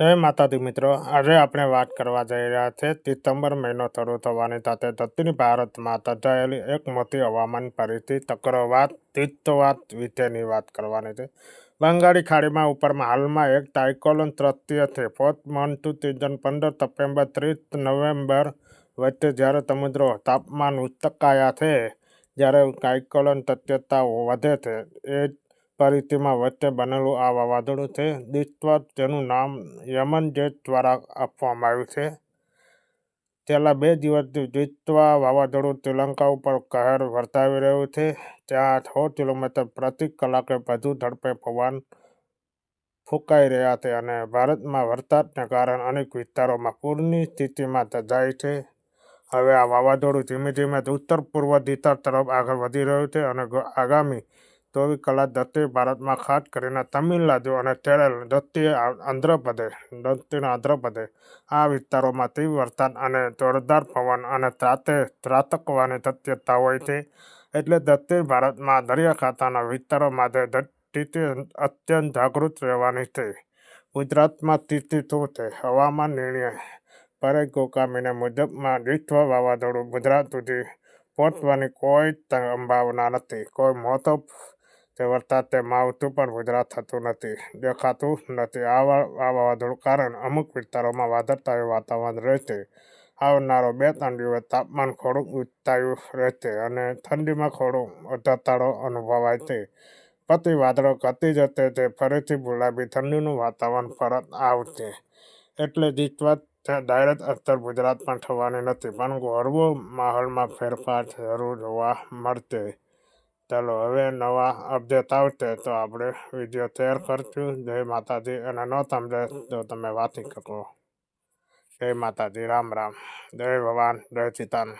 જય માતાજી મિત્રો, આજે આપણે વાત કરવા જઈ રહ્યા છે ડિસેમ્બર મહિનો શરૂ થવાની સાથે દક્ષિણ ભારતમાં સર્જાયેલી એક મોટી હવામાન પરિસ્થિતિ, ચક્રવાત તીર્થવાત વિશેની વાત કરવાની છે. બંગાળી ખાડીમાં ઉપરમાં હાલમાં એક ટાઇકોલોન સક્રિય છે. ફોર્થ મોન્સૂન સિઝન પંદર સપ્ટેમ્બર ત્રીસ નવેમ્બર વચ્ચે જ્યારે સમુદ્રો તાપમાન ઉચકાયા છે જ્યારે ટાઇકોલોન તત્યતા વધે છે. એ પરિસ્થિતિમાં વચ્ચે બનેલું આ વાવાઝોડું છે. દિસ્વત તેનું નામ યમન જેટ દ્વારા આપવામાં આવ્યું છે. છેલ્લા બે દિવસથી દિસ્વા વાવાઝોડું શ્રીલંકા ઉપર કહેર વર્તાવી રહ્યું છે. ત્યાં છ કિલોમીટર પ્રતિ કલાકે વધુ ઝડપે પવન ફૂંકાઈ રહ્યા છે અને ભારતમાં વરસાદને કારણે અનેક વિસ્તારોમાં પૂરની સ્થિતિમાં સર્જાઈ છે. હવે આ વાવાઝોડું ધીમે ધીમે ઉત્તર પૂર્વ દિશા તરફ આગળ વધી રહ્યું છે અને આગામી ચોવીસ કલા દત્તે ભારતમાં ખાસ કરીને તમિલનાડુ અને કેરળ દક્ષિણ આંધ્રપ્રદેશ દક્ષિણ આંધ્રપ્રદેશ આ વિસ્તારોમાં તીવ્ર વરસાદ અને જોરદાર પવન અને ત્રાતે ત્રાતકવાની શક્યતા હોય છે. એટલે દક્ષિણ ભારતમાં દરિયાકાંઠાના વિસ્તારો માટે સ્થિતિ અત્યંત જાગૃત રહેવાની છે. ગુજરાતમાં સ્થિતિ શું છે? હવામાન નિર્ણય પરે ગોકામીને મુજબમાં વિશ્વ વાવાઝોડું ગુજરાત સુધી પહોંચવાની કોઈ સંભાવના નથી. કોઈ મોટો તે વરસાદ તેમાં આવતું પણ ગુજરાત થતું નથી, દેખાતું નથી. આ વાવાઝોડું કારણ અમુક વિસ્તારોમાં વાદળતાયું વાતાવરણ રહેશે. આવનારો બે ત્રણ દિવસ તાપમાન થોડુંક ઊંચાયું રહેશે અને ઠંડીમાં થોડો ઘટાડો અનુભવાય છે. પછી વાદળો ઘટી જશે તે ફરીથી ગુલાબી ઠંડીનું વાતાવરણ પરત આવશે. એટલે જીતવાત ડાયરેક્ટ અસર પણ થવાની નથી પણ હળવો માહોલમાં ફેરફાર જરૂર જોવા મળશે. ચાલો, હવે નવા અપડેટ આવશે તો આપણે વીડિયો શેર કરશું. જય માતાજી. અને ન સમજે તો તમે વાંચી શકો. જય માતાજી. રામ રામ. જય ભગવાન. જય સીતાન